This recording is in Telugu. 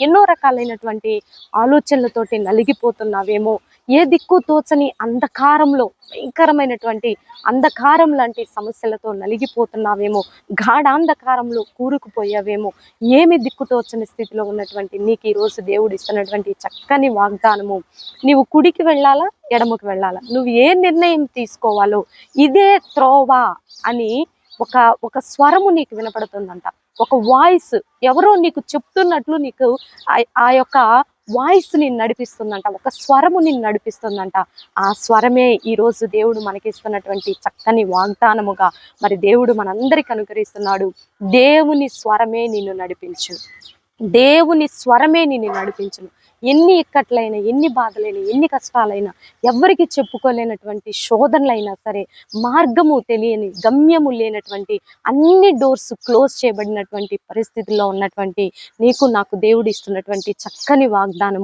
ఎన్నో రకాలైనటువంటి ఆలోచనలతోటి నలిగిపోతున్నావేమో ఏ దిక్కు తోచని అంధకారంలో భయంకరమైనటువంటి అంధకారం లాంటి సమస్యలతో నలిగిపోతున్నావేమో గాఢాంధకారంలో కూరుకుపోయావేమో ఏమి దిక్కు తోచని స్థితిలో ఉన్నటువంటి నీకు ఈ రోజు దేవుడు ఇస్తున్నటువంటి చక్కని వాగ్దానము. నీవు కుడికి వెళ్ళాలా ఎడమకు వెళ్ళాలా? నువ్వు ఏ నిర్ణయం తీసుకోవాలో ఇదే త్రోవ అని ఒక ఒక స్వరము నీకు వినపడుతుందంట. ఒక వాయిస్ ఎవరో నీకు చెప్తున్నట్లు నీకు ఆ- ఆ యొక్క వాయిస్ నేను నడిపిస్తుందంట. ఒక స్వరము నేను నడిపిస్తుందంట. ఆ స్వరమే ఈ రోజు దేవుడు మనకి ఇస్తున్నటువంటి చక్కని వాగ్దానముగా మరి దేవుడు మనందరికి అనుకరిస్తున్నాడు దేవుని స్వరమే నిన్ను నడిపించు. దేవుని స్వరమే నిన్ను నడిపించను. ఎన్ని ఇక్కట్లైనా ఎన్ని బాధలైనా ఎన్ని కష్టాలైనా ఎవరికి చెప్పుకోలేనటువంటి శోధనలైనా సరే మార్గము తెలియని గమ్యము లేనటువంటి అన్ని డోర్స్ క్లోజ్ చేయబడినటువంటి పరిస్థితుల్లో ఉన్నటువంటి నీకు నాకు దేవుడు ఇస్తున్నటువంటి చక్కని వాగ్దానము.